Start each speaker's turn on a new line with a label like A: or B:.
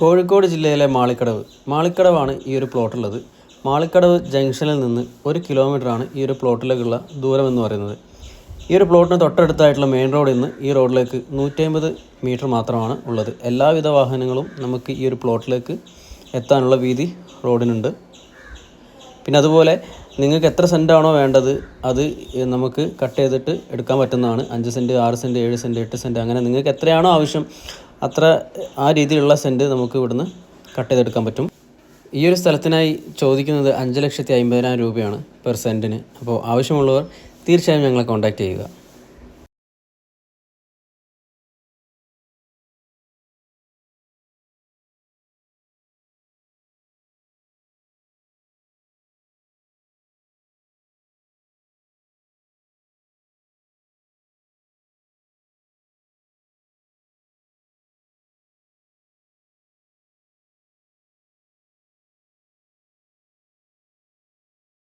A: കോഴിക്കോട് ജില്ലയിലെ മാളിക്കടവ്. മാളിക്കടവാണ് ഈ ഒരു പ്ലോട്ടുള്ളത്. മാളിക്കടവ് ജംഗ്ഷനിൽ നിന്ന് ഒരു കിലോമീറ്ററാണ് ഈ ഒരു പ്ലോട്ടിലേക്കുള്ള ദൂരം എന്ന് പറയുന്നത്. ഈ ഒരു പ്ലോട്ടിന് തൊട്ടടുത്തായിട്ടുള്ള മെയിൻ റോഡിൽ നിന്ന് ഈ റോഡിലേക്ക് നൂറ്റമ്പത് മീറ്റർ മാത്രമാണ് ഉള്ളത്. എല്ലാവിധ വാഹനങ്ങളും നമുക്ക് ഈ ഒരു പ്ലോട്ടിലേക്ക് എത്താനുള്ള വീതി റോഡിനുണ്ട്. പിന്നെ അതുപോലെ നിങ്ങൾക്ക് എത്ര സെന്റാണോ വേണ്ടത് അത് നമുക്ക് കട്ട് ചെയ്തിട്ട് എടുക്കാൻ പറ്റുന്നതാണ്. അഞ്ച് സെന്റ് ആറ് സെന്റ് ഏഴ് സെന്റ് എട്ട് സെന്റ് അങ്ങനെ നിങ്ങൾക്ക് എത്രയാണോ ആവശ്യം അത്ര ആ രീതിയിലുള്ള സെന്റ് നമുക്ക് ഇവിടുന്ന് കട്ട് ചെയ്തെടുക്കാൻ പറ്റും. ഈ ഒരു സ്ഥലത്തിനായി ചോദിക്കുന്നത് അഞ്ച് ലക്ഷത്തി അമ്പതിനായിരം രൂപയാണ് പെർ സെന്റിന് അപ്പോൾ ആവശ്യമുള്ളവർ തീർച്ചയായും ഞങ്ങളെ കോൺടാക്റ്റ് ചെയ്യുക.